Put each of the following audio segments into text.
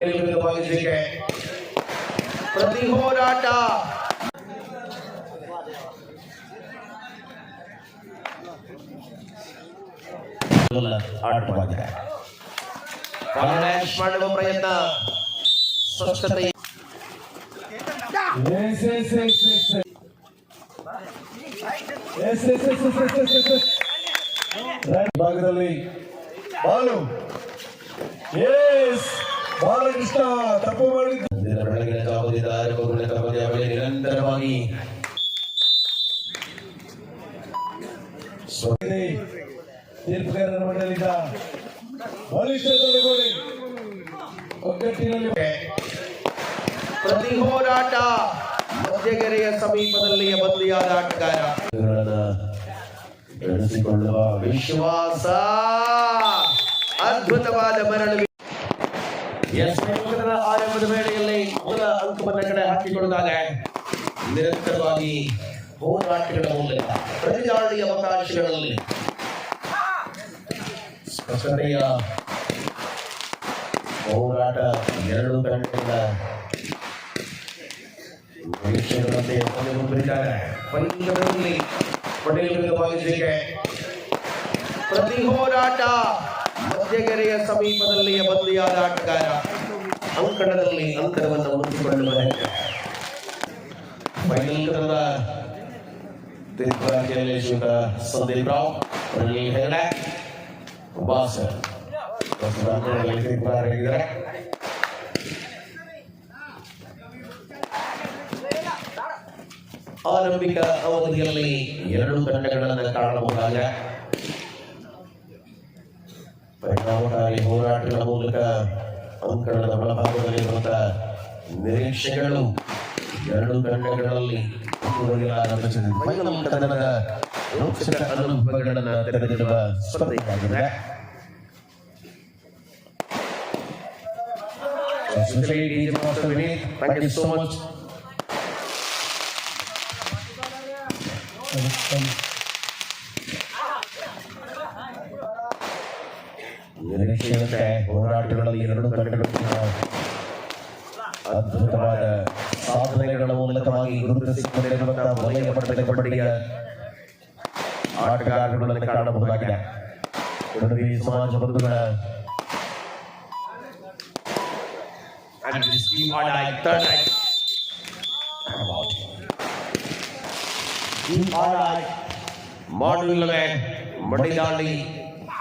ಭಾಗವಹಿಸಲಿಕ್ಕೆ ಪ್ರತಿ ಹೋರಾಟ ಆಟವಾಗಿದೆ ಕಾಂಗ್ರೆಸ್ ಮಾಡುವ ಪ್ರಯತ್ನ ಸ್ವಚ್ಛತೆ Yes, yes, yes, yes, yes. Yes, yes, yes, yes, yes, yes, yes, yes. Right ಭಾಗದಲ್ಲಿ ಬಾಲು ಎಸ್ ಬಾಲಕೃಷ್ಣ ತಪ್ಪು ಮಾಡಿದ್ದು. ಇಂದಿನ ಬೆಳಗಿನ ಜಾವದಿಂದ ಆರಂಭಗೊಂಡ ಪಂದ್ಯಾವಳಿ ನಿರಂತರವಾಗಿ. ತೀರ್ಪುಗಾರರ ಮಂಡಳಿಯಿಂದ ಬಲಿಷ್ಠ ತಡೆಗೋಡೆ ಒಗ್ಗಟ್ಟಿನಲ್ಲಿ ಪ್ರತಿ ಹೋರಾಟ ಮಧ್ಯಗೆರೆಯ ಸಮೀಪದಲ್ಲಿಯೇ ಬಂದಿಯಾದ ಆಟಗಾರ. ಬೆಳೆಸಿಕೊಳ್ಳುವ ವಿಶ್ವಾಸ. ಅದ್ಭುತವಾದ ಮರಳು. ಎಸ್ ಪಂದ್ಯದ ಆರಂಭದ ವೇಳೆಯಲ್ಲಿ ಮೊದಲ ಅಂಕವನ್ನು ಕಡೆ ಹಾಕಿಕೊಳ್ಳುವಾಗ ನಿರಂತರವಾಗಿ ಹೋರಾಟಗಳ ಮೂಲಕ ಪ್ರತಿದಾಳಿ ಅವಕಾಶಗಳಲ್ಲಿ ಸ್ಪಷ್ಟತೆಯ ಹೋರಾಟ ಎರಡು ತಂಡಗಳ ನಿರೀಕ್ಷೆಗಳಂತೆ ಮುಂದುವರಿದ್ದಾರೆ ಪಂದ್ಯದಲ್ಲಿ ಪಟೇಲ್ ವಿರುದ್ಧ ಭಾಗವಹಿಸಲಿಕ್ಕೆ ಪ್ರತಿ ಹೋರಾಟ ಮಧ್ಯಗೆರೆಯ ಸಮೀಪದಲ್ಲಿಯೇ ಬಂದಿಯಾದ ಆಟಗಾರ ಅಂಕಣದಲ್ಲಿ ಅಂತರವನ್ನು ಉಳಿಸಿಕೊಳ್ಳುವ ಹೆಜ್ಜೆ ಫೈನಲ್ ಕದನದ ತೀರ್ಪುಗಾರಿಕೆಯಲ್ಲಿ ಶ್ರೀಯುತ ಸಂದೀಪ್ ರಾವ್ ಪ್ರಜ್ವಲ್ ಹೆಗಡೆ ಬಾಸ್ ಪ್ರಸ್ತುತ ಅಂಕಣದಲ್ಲಿ ತೀರ್ಪುಗಾರರಾಗಿದ್ದಾರೆ ಆರಂಭಿಕ ಅವಧಿಯಲ್ಲಿ ಎರಡು ತಂಡಗಳನ್ನು ಕಾಣಬಹುದಾದ ಪರಿಣಾಮಕಾರಿ ಹೋರಾಟಗಳ ಮೂಲಕ ಅಂಕಣದ ಒಳಭಾಗದಲ್ಲಿರುವಂತಹ ನಿರೀಕ್ಷೆಗಳು ಎರಡು ರೋಚಕ ಅನುಭವಗಳನ್ನು ತೆರೆದಿಡುವ ಸ್ಪರ್ಧೆಯಾಗಿದೆ thank you so much. ನಿರೀಕ್ಷೆಯಂತೆ ಹೋರಾಟಗಳಲ್ಲಿ ಎರಡು ತಂಡಗಳು ಕೂಡ ಅದ್ಭುತವಾದ ಸಾಧನೆಗಳ ಮೂಲಕವಾಗಿ ಗುರುತಿಸಿಕೊಂಡಿರುವಂತಹ ವಲಯ ಮಟ್ಟದ ಕಬಡ್ಡಿಯ ಆಟಗಾರರುಗಳನ್ನು ಕಾಣಬಹುದಾಗಿದೆ ಕಡವಿ ಸಮಾಜ ಬಂಧುಗಳ And this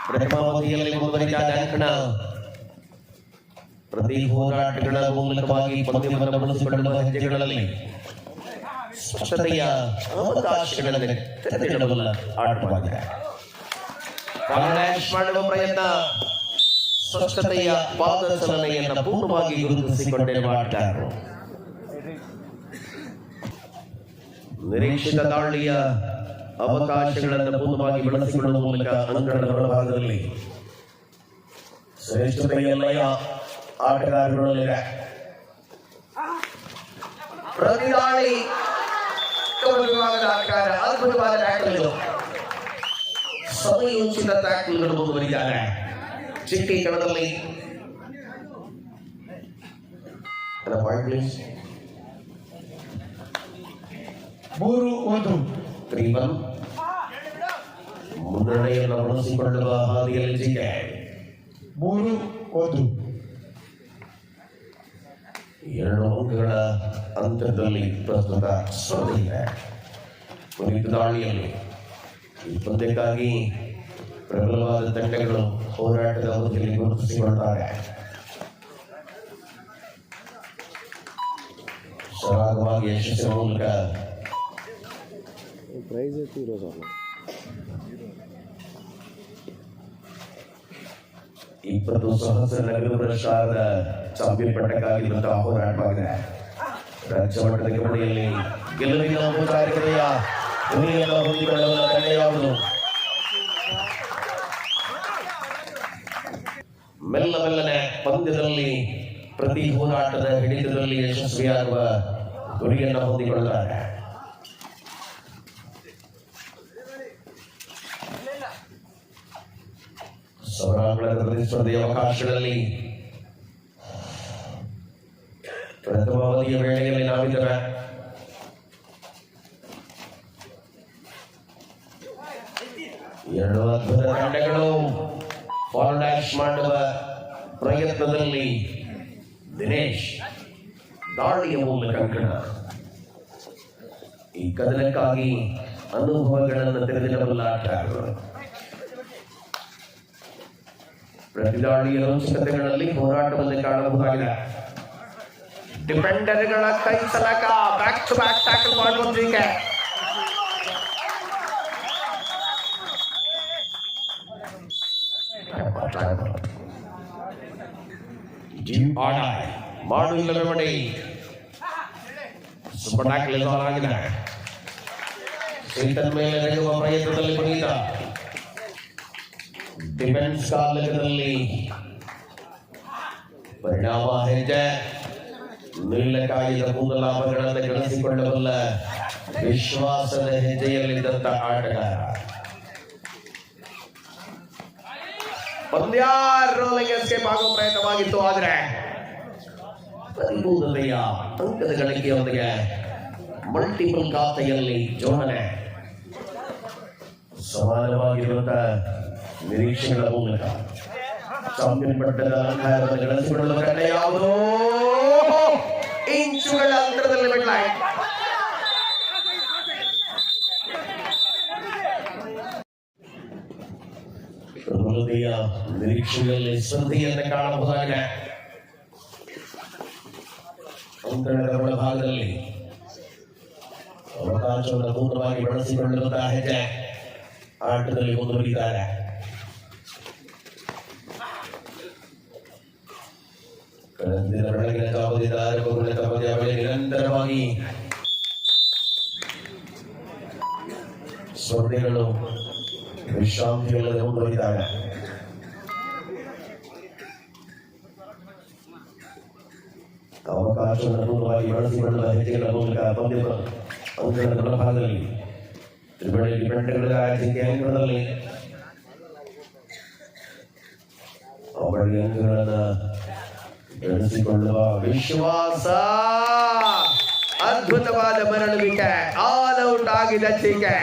ಪ್ರಥಮಾವಧಿಯಲ್ಲಿ ಮುಂದುವರಿದ ಅಂಕಣ ಪ್ರತಿ ಹೋರಾಟಗಳ ಮೂಲಕವಾಗಿ ಪಂದ್ಯವನ್ನು ಬಳಸಿಕೊಳ್ಳುವ ಹೆಜ್ಜೆಗಳಲ್ಲಿ ಸ್ಪಷ್ಟತೆಯ ಅವಕಾಶಗಳನ್ನು ತೆರೆದಿಡಬಲ್ಲ ಆಟವಾಗಿದೆ. ಮಾಡುವ ಪ್ರಯತ್ನ ಸ್ವಚ್ಛತೆಯ ಪಾದಚಲನೆಯನ್ನು ಪೂರ್ಣವಾಗಿ ಗುರುತಿಸಿಕೊಂಡಿರುವ ಆಟಗಾರರು. ನಿರೀಕ್ಷಿತ ದಾಳಿಯ ಅವಕಾಶಗಳನ್ನು ಪೂರ್ಣವಾಗಿ ಬಳಸಿಕೊಳ್ಳುವ ಮೂಲಕ ಅಂಕಣದ ಒಳಭಾಗದಲ್ಲಿ ಶ್ರೇಷ್ಠತೆಯಲ್ಲಯ ಆಟಗಾರರಲ್ಲಿದೆ ಪ್ರತಿದಾಳಿ ವಿಭಾಗದ ಆಟಗಾರ, ಅದ್ಭುತವಾದ ಟ್ಯಾಕಲ್ ಸಮಯೋಚಿತ ಟ್ಯಾಕಲ್ಗಳು ಮುಂದುವರಿದ್ದಾರೆ ಚಿಟ್ಟಿ ಕಣದಲ್ಲಿ. ಮೂರು ಒಂದು. ತ್ರೀ ಒನ್ ಮುನ್ನಡೆಯನ್ನು ಬಳಸಿಕೊಳ್ಳುವ ಹಾದಿಯಲ್ಲಿ ಜಿಗೆ ಮೂರು, ಒಂದು. ಎರಡು ಅಂಕಗಳ ಅಂತರದಲ್ಲಿ ಪ್ರಸ್ತುತ ಸ್ಪರ್ಧೆ ಇದೆ. ದಾಳಿಯಲ್ಲಿ. ಈ ಪಂದ್ಯಕ್ಕಾಗಿ ಪ್ರಬಲವಾದ ತಂಡಗಳು ಹೋರಾಟದ ಅವಧಿಯಲ್ಲಿ ಗುರುತಿಸಿಕೊಳ್ತಾರೆ ಸರಾಗವಾಗಿ ಯಶಸ್ಸಿನ ಮೂಲಕ ಪ್ರೈಸ್ ಐತಿ, ಇರೋ ಸರ್ ಇಪ್ಪತ್ತು ಸಹಸ್ರ ನಗರ ಪ್ರಶಾದ ಚಾಂಪಿಯನ್ ಪಟ್ಟಕ್ಕಾಗಿ ಇರುವಂತಹ ಹೋರಾಟವಾಗಿದೆ. ರಾಜ್ಯ ಮಟ್ಟದ ಕಬಡ್ಡಿಯಲ್ಲಿ ಗೆಲುವಿನ ಔಪಚಾರಿಕತೆಯ ಗುರಿಯನ್ನು ಹೊಂದಿಕೊಳ್ಳುವ ತಂಡ ಯಾವುದು? ಮೆಲ್ಲ ಮೆಲ್ಲನೆ ಪಂದ್ಯದಲ್ಲಿ ಪ್ರತಿ ಹೋರಾಟದ ಹಿಡಿತದಲ್ಲಿ ಯಶಸ್ವಿಯಾಗುವ ಗುರಿಯನ್ನು ಹೊಂದಿಕೊಳ್ಳುತ್ತಾರೆ. ಸೌರಾಂಗಣದ ಪ್ರತಿಸ್ಪರ್ಧೆಯ ಅವಕಾಶಗಳಲ್ಲಿ ಪ್ರಥಮ ಅವಧಿಯ ವೇಳೆಯಲ್ಲಿ ನಾವಿದ್ದರ ಎರಡು ಅದ್ಭುತ ತಂಡಗಳು ಫಾಲ್ ಡ್ಯಾಶ್ ಮಾಡುವ ಪ್ರಯತ್ನದಲ್ಲಿ ದಿನೇಶ್ ದಾಳಿಯ ಮೂಲಕ ಕಂಕಣ ಈ ಕದನಕ್ಕಾಗಿ ಅನುಭವಗಳನ್ನು ತೆರೆದಿಡಬಲ್ಲ ಆಟಗಾರರು ಪ್ರತಿದಾಳಿಯ ಅವಶ್ಯಕತೆಗಳಲ್ಲಿ ಹೋರಾಟವನ್ನು ಕಾಣಬಹುದಾಗಿದೆ ಡಿಫೆಂಡರ್ಗಳ ಕೈ ಸಲಕ ಬ್ಯಾಕ್ ಟು ಬ್ಯಾಕ್ ಟ್ಯಾಕಲ್ ಮಾಡುವುದಕ್ಕೆ ಮಾಡಿಲ್ಲವೇ ಮಾಡಿ ಸೂಪರ್ ಟ್ಯಾಕಲ್ ಎದುರಾಗಿದೆ ಸೀತನ್ ಮೇಲೆ ನಡೆಯುವ ಪ್ರಯತ್ನದಲ್ಲಿ ಪುನೀತ ಡಿಫೆನ್ಸ್ ಕಾಲದಲ್ಲಿ ಪರಿಣಾಮ ಹೆಜ್ಜೆ ನೀಲಕಾಯಿದ ಮೂಲ ಲಾಭಗಳನ್ನು ಗಳಿಸಿಕೊಳ್ಳಬಲ್ಲ ವಿಶ್ವಾಸದ ಹೆಜ್ಜೆಯಲ್ಲಿದ್ದಂತ ಆಟಗಾರ. ಪಂದ್ಯ ರೋಲಿಂಗ್ ಎಸ್ಕೇಪ್ ಆಗೋ ಪ್ರಯತ್ನವಾಗಿತ್ತು, ಆದರೆ ಪರಿಪೂರ್ಣತೆಯ ಅಂಕದ ಗಳಿಕೆಯೊಂದಿಗೆ ಮಲ್ಟಿಪಲ್ ಖಾತೆಯಲ್ಲಿ ಜೋಡಣೆ ಸಮಾನವಾಗಿರುವಂತಹ ನಿರೀಕ್ಷೆಗಳ ಮೂಲಕ ಚಾಂಪಿಯನ್ ಪಟ್ಟದ ಅಲಂಕಾರವನ್ನು ಗಳಿಸಿಕೊಳ್ಳುವ ಯಾವುದೋ? ಇಂಚುಗಳ ಅಂತರದಲ್ಲಿ ಬಿಡ್ಲಾಯ್ತು ಹೃದಯ ನಿರೀಕ್ಷೆಯಲ್ಲಿ ಶ್ರದ್ಧೆಯನ್ನು ಕಾಣಬಹುದಾಗಿದೆ. ಅಂತರದ ಒಳಭಾಗದಲ್ಲಿ ಅವಕಾಶವನ್ನು ಪೂರ್ಣವಾಗಿ ಬಳಸಿಕೊಳ್ಳುವಂತಹ ಹೆಜ್ಜೆ ಆಟದಲ್ಲಿ ಮುಂದುವರಿದ್ದಾರೆ ಕಳೆದ ಬೆಳಗಿನ ಜಾವದಿಂದ ಆರಂಭಗೊಂಡ ಪಂದ್ಯ ವೇಳೆ ನಿರಂತರವಾಗಿ ಸ್ಪರ್ಧೆಗಳು ವಿಶ್ರಾಂತಿಯಿಲ್ಲದೆ ಮುಂದುವರಿದಾಗ ಅವಕಾಶವನ್ನು ಪೂರ್ಣವಾಗಿ ಬಳಸಿಕೊಳ್ಳುವ ಹೆಜ್ಜೆಗಳ ಮೂಲಕ ಪಂದ್ಯದ ಅಂಕಣದ ಬಲಭಾಗದಲ್ಲಿ ಅವಳಿ ಅಂಕಗಳನ್ನ ಬೆಳೆಸಿಕೊಳ್ಳುವ ವಿಶ್ವಾಸ ಅದ್ಭುತವಾದ ಮರಳುವಿಕೆ ಆಲ್ ಔಟ್ ಆಗಿದ ಟೀಕೆ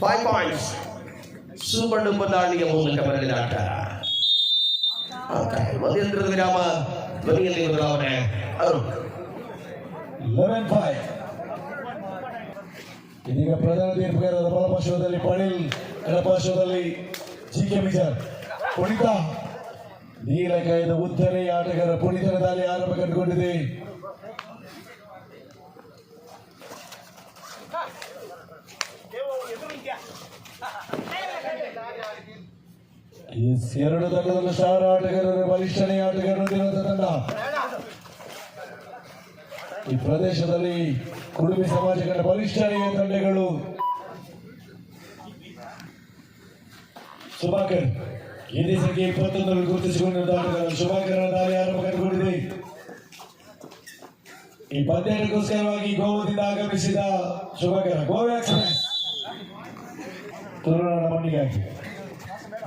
ಫೈವ್ ಪಾಯಿಂಟ್ಸ್ ಸುವರ್ಣ ದಾಳಿಯ ಮೂಲಕ ಬರಲಿದ ಆಟ ಮಧ್ಯಂತರದ ವಿರಾಮ ಧ್ವನಿಯಲ್ಲಿ ಬದಲಾವಣೆ ಅರುಣ್ ಲೆವೆನ್ ಫೈವ್ ಇದೀಗ ಪ್ರಧಾನ ತೀರ್ಪುಗಾರರ ಬಲಪಾರ್ಶ್ವದಲ್ಲಿ ಪಣಿಲ್ ಎಡಪಾರ್ಶ್ವದಲ್ಲಿ ಜಿ ಕೆ ವಿಜರ್ ಪುಣಿತ ನೀಲಕಾಯದ ಉತ್ತರೆ ಆಟಗಾರ ಪುಣಿತನದಲ್ಲಿ ಆರಂಭ ಕಂಡುಕೊಂಡಿದೆ. ಎರಡು ತಂಡದಲ್ಲಿ ಸ್ಟಾರ್ ಆಟಗಾರರು, ಬಲಿಷ್ಠನೇ ಆಟಗಾರರು ತಂಡ. ಈ ಪ್ರದೇಶದಲ್ಲಿ ಕುಡುಬಿ ಸಮಾಜಗಳ ಬಲಿಷ್ಠನೆಯ ತಂಡಗಳು. ಸುಭಾಕರ್ ಇದೇ ಸಂಖ್ಯೆ ಇಪ್ಪತ್ತೊಂದರಲ್ಲಿ ಗುರುತಿಸಿಕೊಂಡಿರುವ ಆಟಗಾರ ದಾರಿ ಆರಂಭ ಕಂಡುಕೊಂಡಿದೆ. ಈ ಪಂದ್ಯಗೋಸ್ಕರವಾಗಿ ಗೋವದಿಂದ ಆಗಮಿಸಿದ ಶುಭಾಕರ ಗೋವಾ ಮಣ್ಣಿಗಾಗಿ.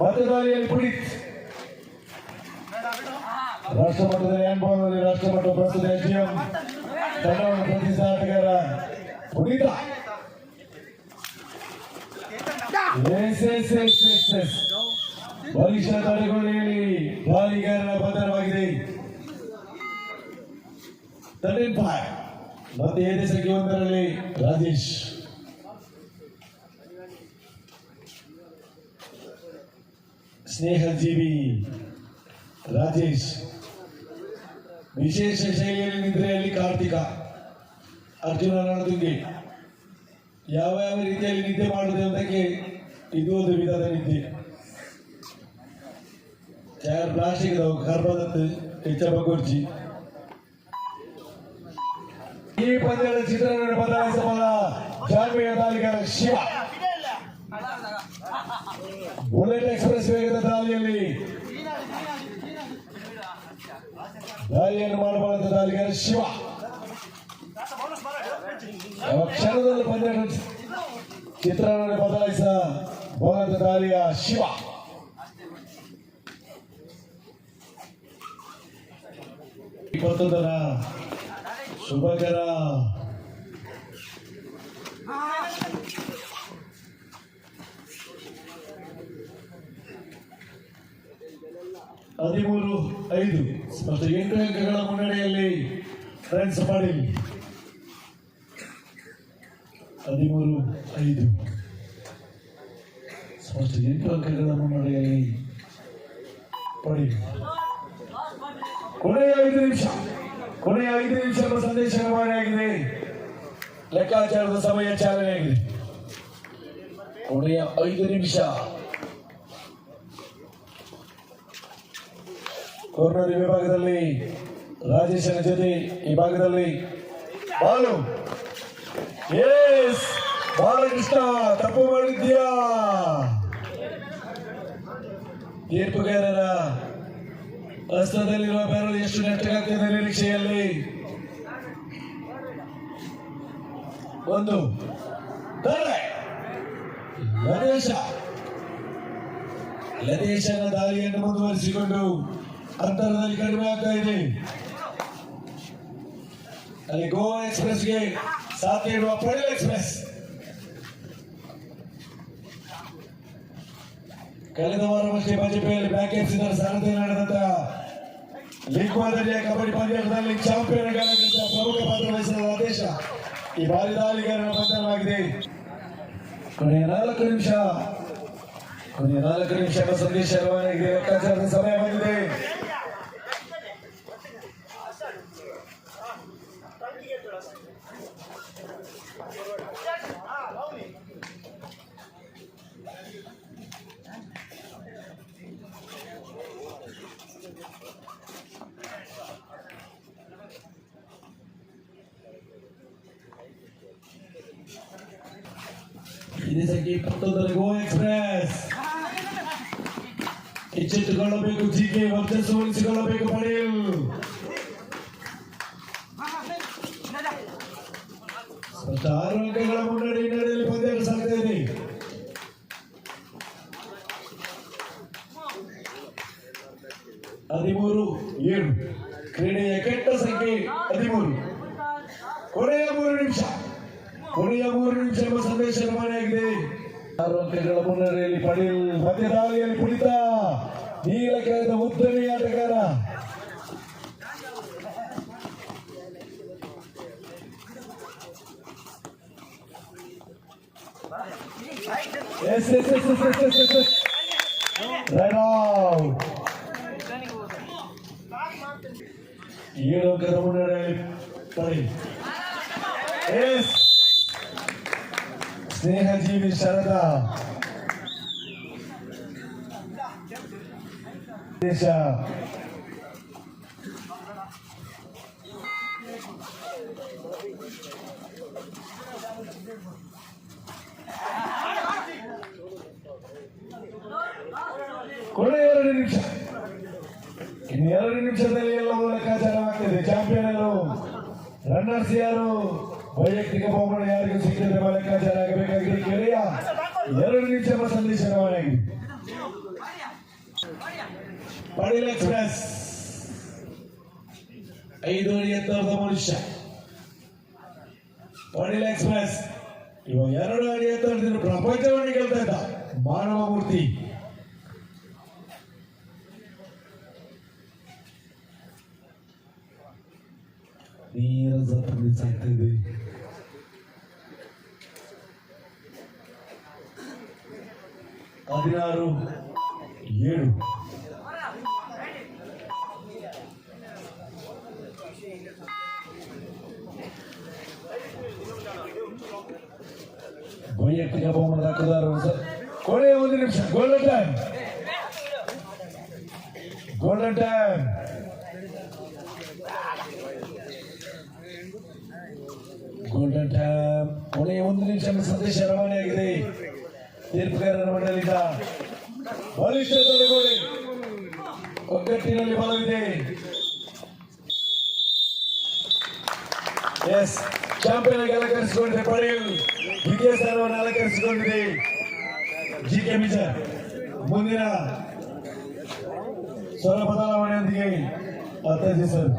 ಮತ್ತೆ ದಾಳಿಯಲ್ಲಿ ಪುಡಿತ್ ರಾಷ್ಟ್ರಮಟ್ಟದಲ್ಲಿ ಹ್ಯಾಂಡ್ಬಾಲ್ನಲ್ಲಿ ರಾಷ್ಟ್ರಮಟ್ಟ ಪ್ರಸ್ತುತ ಎಸ್ಡಿಎಂ ತಂಡವನ್ನು ಪ್ರತಿಸಿದ ಆಟಗಾರ Puneeth S S S S S ಬಲಿಷ್ಠ ತಡೆಗೋಡೆಯಲ್ಲಿ ಬಾಲಿಗಾರನ ಪತನವಾಗಿದೆ ತರ್ಟೀನ್ ಫೈವ್ ಮತ್ತೆ ಏನೇ ಸಂಖ್ಯೆ ಒಂದರಲ್ಲಿ ರಾಜೇಶ್. ಸ್ನೇಹಜೀವಿ ರಾಜೇಶ್. ವಿಶೇಷ ಶೈಲಿಯಲ್ಲಿ ನಿದ್ರೆಯಲ್ಲಿ ಕಾರ್ತಿಕ. ಅರ್ಜುನ ರಣದುಂಗಿ ಯಾವ ಯಾವ ರೀತಿಯಲ್ಲಿ ನಿದ್ದೆ ಮಾಡುವುದು ಅಂತಕ್ಕೆ ಇದು ಒಂದು ವಿಧದ ನಿದ್ದೆ ಚಾರ್ ಪ್ಲಾಸ್ಟಿಕ್ ಕಾರ್ಬದತ್ತು ಹೆಚ್ಚ ಬಗ್ಗೊರ್ಜಿ ಈ ಪಂದ್ಯದ ಚಿತ್ರವನ್ನು ಬದಲಾಯಿಸಬಲ್ಲ ಜಾನ್ವಿಯ ದಾಳಿಗಾರ ಶಿವ ಬುಲೆಟ್ ಎಕ್ಸ್ಪ್ರೆಸ್ ವೇಗದ ದಾಳಿಯಲ್ಲಿ ದಾಳಿಯನ್ನು ಮಾಡಬಲ್ಲಂತ ದಾಳಿಗಾರ ಶಿವ ಯಾವ ಕ್ಷಣದಲ್ಲಿ ಪಂದ್ಯ ಚಿತ್ರಣವನ್ನು ಬದಲಾಯಿಸ ಬಲದ ದಾಳಿಯ ಶಿವ ಇಪ್ಪತ್ತೊಂದರ ಶುಭಕರ. ಹದಿಮೂರು ಐದು ಮತ್ತು ಎಂಟು ಅಂಕಗಳ ಮುನ್ನಡೆಯಲ್ಲಿ ಫ್ರೆಂಡ್ಸ್ ಮಾಡಿ ಹದಿಮೂರು ಐದು ಮತ್ತು ಎಂಟು ಅಂಕಗಳ ಮುನ್ನಡೆಯಲ್ಲಿ ಪಡಿ ಕೊನೆಯ ಐದು ನಿಮಿಷ ಕೊನೆಯ ಐದು ನಿಮಿಷಗಳ ಸಂದೇಶ ರವಾನೆಯಾಗಿದೆ ಲೆಕ್ಕಾಚಾರದ ಸಮಯ ಚಾಲನೆಯಾಗಿದೆ ಕೊನೆಯ ಐದು ನಿಮಿಷ. ಕೋರ್ನರ್ ವಿಭಾಗದಲ್ಲಿ, ರಾಜೇಶನ ಜೊತೆ ಈ ಭಾಗದಲ್ಲಿ ಬಾಲು. ಎಸ್ ಬಾಲಕೃಷ್ಣ, ತಪ್ಪು ಮಾಡಿದ್ಯಾ ತೀರ್ಪುಗಾರರ ಹಸ್ತದಲ್ಲಿರುವ ಬೆರಳು ಎಷ್ಟು ನೆಟ್ಟಗಾಗ್ತದೆ ನಿರೀಕ್ಷೆಯಲ್ಲಿ? ಒಂದು ಕರೆ ಲದೇಶ ಲದೇಶನ ದಾರಿಯನ್ನು ಮುಂದುವರಿಸಿಕೊಂಡು ಅಂತರದಲ್ಲಿ ಕಡಿಮೆ ಆಗ್ತಾ ಇದೆ. ಅಲ್ಲಿ ಗೋವಾ ಎಕ್ಸ್ಪ್ರೆಸ್ಗೆ ಸಾಥ್ ನೀಡುವ ಪ್ರಜಲ್ ಎಕ್ಸ್ಪ್ರೆಸ್. ಕಳೆದ ವಾರವಷ್ಟೇ ಬಜಪೆಯಲ್ಲಿ ಬ್ಯಾಕ್ ಎಫ್ಸಿದರ ಸಾರಥ್ಯ ನಡೆದಂತ ಲೀಗ್ ಮಾದರಿಯ ಕಬಡ್ಡಿ ಪಂದ್ಯಾಟದಲ್ಲಿ ಚಾಂಪಿಯನ್ ಪ್ರಮುಖ ಪಾತ್ರ ವಹಿಸಿದ ಆದೇಶ. ಈ ಬಾರಿ ದಾಳಿಗಾರನ ಬಂಧನವಾಗಿದೆ ಕೊನೆಯ ನಾಲ್ಕು ನಿಮಿಷ ಕೊನೆಯ ನಾಲ್ಕು ನಿಮಿಷಗಳ ಸಂದೇಶ ರವಾನೆಯಾಗಿದೆ ಲೆಕ್ಕಾಚಾರದ ಸಮಯ ಬಂದಿದೆ ಇದೇ ಸಂಖ್ಯೆ ಇಪ್ಪತ್ತೊಂದರ ಗೋ ಎಕ್ಸ್ಪ್ರೆಸ್ ಎಚ್ಚೆತ್ತುಕೊಳ್ಳಬೇಕು ಜಿಕೆ ವರ್ಚಸ್ಸು ಉಳಿಸಿಕೊಳ್ಳಬೇಕು ಸ್ಪಷ್ಟ ಆರು ಅಂಕಗಳ ಮುನ್ನಡೆ ಹಿನ್ನೆಲೆಯಲ್ಲಿ ಪಂದ್ಯ ಸಾಗ್ತಾ ಇದೆ. ಹದಿಮೂರು, ಏಳು. ಕ್ರೀಡೆಯ ಕೆಟ್ಟ ಸಂಖ್ಯೆ ಹದಿಮೂರು. ಕೊನೆಯ ಮೂರು ನಿಮಿಷ. ಉಳಿಯ ಊರಿನ ಚರ್ಮ ಸಭೆ ಶರ್ಮಾನೆಯಾಗಿದೆ ಆರೋಗ್ಯಗಳ ಮುನ್ನಡೆಯಲ್ಲಿ ಪಡೆಯಲು ಮಧ್ಯದಾಳಿಯಲ್ಲಿ ಕುಳಿತ ನೀಲಕಾಯದ ಉದ್ದನೆಯ ಆಟಗಾರ ಎಸ್ S S S S S ಎಸ್ ರೈಟ್ ಔಟ್ ಏಳು ಮುನ್ನಡೆಯಲ್ಲಿ ಪಡೆಯಲು ಎಸ್ ಸ್ನೇಹಜೀವಿ ಶರದ. ದೇಶ. ಎರಡು ನಿಮಿಷ. ಇನ್ನು ಎರಡು ನಿಮಿಷದಲ್ಲಿ ಎಲ್ಲವೂ ಲೆಕ್ಕಾಚಾರವಾಗ್ತದೆ ಚಾಂಪಿಯನ್ ಯಾರು? ರನ್ನರ್ಸ್ ಯಾರು? ವೈಯಕ್ತಿಕ ಬಹುಮಾನ ಯಾರಿಗೂ ಸಿಕ್ಕಿದ್ರೆ ಲೆಕ್ಕಾಚಾರ ಆಗಬೇಕಾಗಿದೆ ಕೆರೆಯ ಎರಡು ನಿಮಿಷ ಸಂದೇಶ ರವಾನೆಯಾಗಿದೆ ಪಡೀಲ್ ಎಕ್ಸ್ಪ್ರೆಸ್. ಐದು ಅಡಿ ಎತ್ತರದ ಮನುಷ್ಯ. ಪಡೀಲ್ ಎಕ್ಸ್ಪ್ರೆಸ್. ಇವಾಗ ಎರಡು ಅಡಿ ಎತ್ತರದಿಂದ ಪ್ರಪಂಚವನ್ನು ಗೆಲ್ತಾ ಇದ್ದ ಮಾನವ ಮೂರ್ತಿ. ನೀರಸ ಸಾಗ್ತಿದೆ ಹದಿನಾರು ಏಳು ವೈಯಕ್ತಿಕ ಬಹುಮಾನದ ಹಕ್ಕುದಾರರು ಸರ್ ಕೊನೆಯ ಒಂದು ನಿಮಿಷ ಗೋಲ್ಡನ್ ಟೈಮ್ ಗೋಲ್ಡನ್ ಟೈಮ್ ಕೊನೆಯ ಒಂದು ನಿಮಿಷ ಸಂದೇಶ ಸಂದೇಶ ರವಾನೆಯಾಗಿದೆ ತೀರ್ಪುಗಾರರ ಮಂಡಳಿಯಿಂದ ಬಲಿಷ್ಠ ಒಗ್ಗಟ್ಟಿನಲ್ಲಿ ಬಲವಿದೆ. ಎಸ್ ಚಾಂಪಿಯನ್ ಆಗಿ ಅಲಂಕರಿಸಿಕೊಂಡಿದೆ ಪಡೆಯಲ್. ದ್ವಿತೀಯ ಸ್ಥಾನವನ್ನು ಅಲಂಕರಿಸಿಕೊಂಡಿದೆ. ಜಿ ಕೆ ಮಿಜರ್ ಮುಂದಿನ ಸ್ವರ ಬದಲಾವಣೆಯೊಂದಿಗೆ ಸರ್